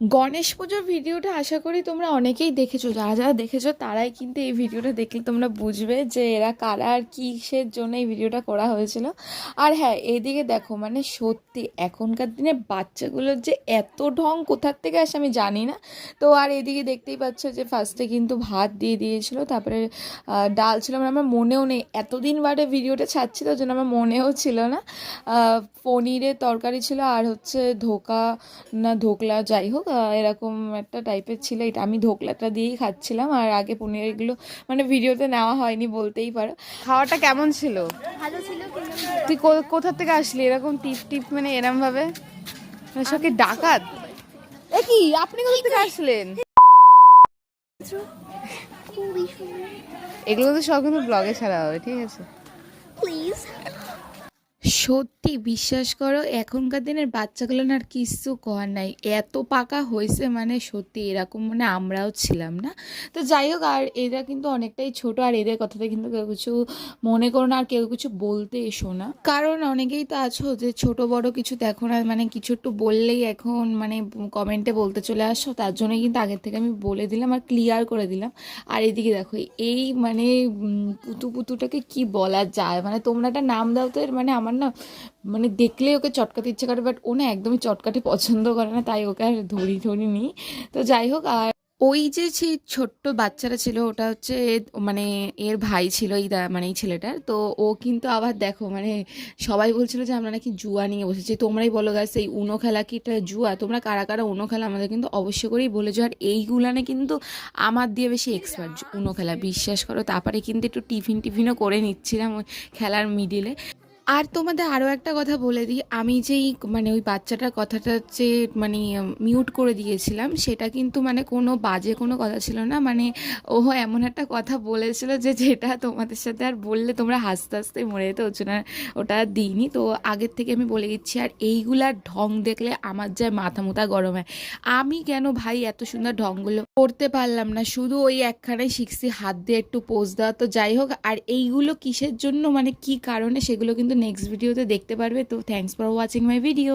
গণেশ পুজোর ভিডিওটা আশা করি তোমরা অনেকেই দেখেছ। যারা যারা দেখেছ, তারাই কিন্তু এই ভিডিওটা দেখলে তোমরা বুঝবে যে এরা কারা আর কিসের জন্য এই ভিডিওটা করা হয়েছিল। আর হ্যাঁ এইদিকে দেখো মানে সত্যি এখনকার দিনে বাচ্চাগুলোর যে এত ঢং কোথার থেকে আসে আমি জানি না। তো আর এদিকে দেখতেই পাচ্ছ যে ফার্স্টে কিন্তু ভাত দিয়ে দিয়েছিল, তারপরে ডাল ছিল। মানে আমার মনেও নেই, এতদিন বাদে ভিডিওটা ছাড়ছিল ওই জন্য আমার মনেও ছিল না। পনিরের তরকারি ছিল আর হচ্ছে ধোকা না ধোকলা, যাই হোক। এরকম একটা টাইপের ছিল। এটা আমি ধোকলাটা দিয়েই খাচ্ছিলাম। আর আগে পনির এগুলো মানে ভিডিওতে নেওয়া হয়নি বলতেই পারো। খাওয়াটা কেমন ছিল? ভালো ছিল তুই কো- কোথা থেকে আসলি? এরকম টিপ টিপ মানে এরম ভাবে মানে সব ডাকাত? এ কি? আপনি কোথা থেকে আসলেন? এগুলো তো সব কিন্তু ব্লগে ছাড়া হবে ঠিক আছে? প্লিজ সত্যি বিশ্বাস করো, এখনকার দিনের বাচ্চাগুলো না আর কিচ্ছু করার নাই। এত পাকা হয়েছে মানে সত্যি এরকম মানে আমরাও ছিলাম না। তো যাই হোক, আর এরা কিন্তু অনেকটাই ছোট, আর এদের কথাতে কিন্তু কেউ কিছু মনে করো না, আর কেউ কিছু বলতে এসো না। কারণ অনেকেই তো আছো যে ছোট, বড় কিছু দেখো না মানে কিছু একটু বললেই এখন মানে কমেন্টে বলতে চলে আসো। তার জন্য কিন্তু আগের থেকে আমি বলে দিলাম আর ক্লিয়ার করে দিলাম। আর এদিকে দেখো, এই মানে পুতু পুতুটাকে কি বলা যায়? মানে তোমরা একটা নাম দাও তো মানে আমার না মানে দেখলেই ওকে চটকাতে ইচ্ছে করে বাট ও না একদমই চটকাতে পছন্দ করে না, তাই ওকে আর ধরি ধরি নি তো যাই হোক, আর ওই যে সেই ছোট্ট বাচ্চারা ছিল, ওটা হচ্ছে মানে এর ভাই ছিল এই মানে এই ছেলেটার। তো ও কিন্তু আবার দেখো মানে সবাই বলছিল যে আমরা নাকি জুয়া নিয়ে বসেছি। তোমরাই বলো গাছ এই উনো খেলা কি এটা জুয়া? তোমরা কারা কারা উনো খেলা? আমাদের কিন্তু অবশ্যই করেই বলে বলেছ। আর এইগুলানে কিন্তু আমার দিয়ে বেশি এক্সপার্ট উনো খেলা, বিশ্বাস করো। তারপরে কিন্তু একটু টিফিন টিফিনও করে নিচ্ছিলাম ওই খেলার মিডিলে আর তোমাদের আরও একটা কথা বলে দিই। আমি যেই মানে ওই বাচ্চাটার কথাটা যে মানে মিউট করে দিয়েছিলাম, সেটা কিন্তু মানে কোনো বাজে কোনো কথা ছিল না। মানে ও এমন একটা কথা বলেছিল যে যেটা তোমাদের সাথে আর বললে তোমরা হাসতে হাসতে মরে যেতে ওর জন্য ওটা দিইনি। তো আগের থেকে আমি বলে দিচ্ছি, আর এইগুলার ঢং দেখলে আমার যায় মাথা মোথা গরম হয়। আমি কেন ভাই এত সুন্দর ঢংগুলো করতে পারলাম না? শুধু ওই একখানাই শিখছি, হাত দিয়ে একটু পোজ দেওয়া। তো যাই হোক, আর এইগুলো কিসের জন্য মানে কি কারণে, সেগুলো কিন্তু নেক্সট ভিডিওতে দেখতে পারবে। তো thanks for watching my video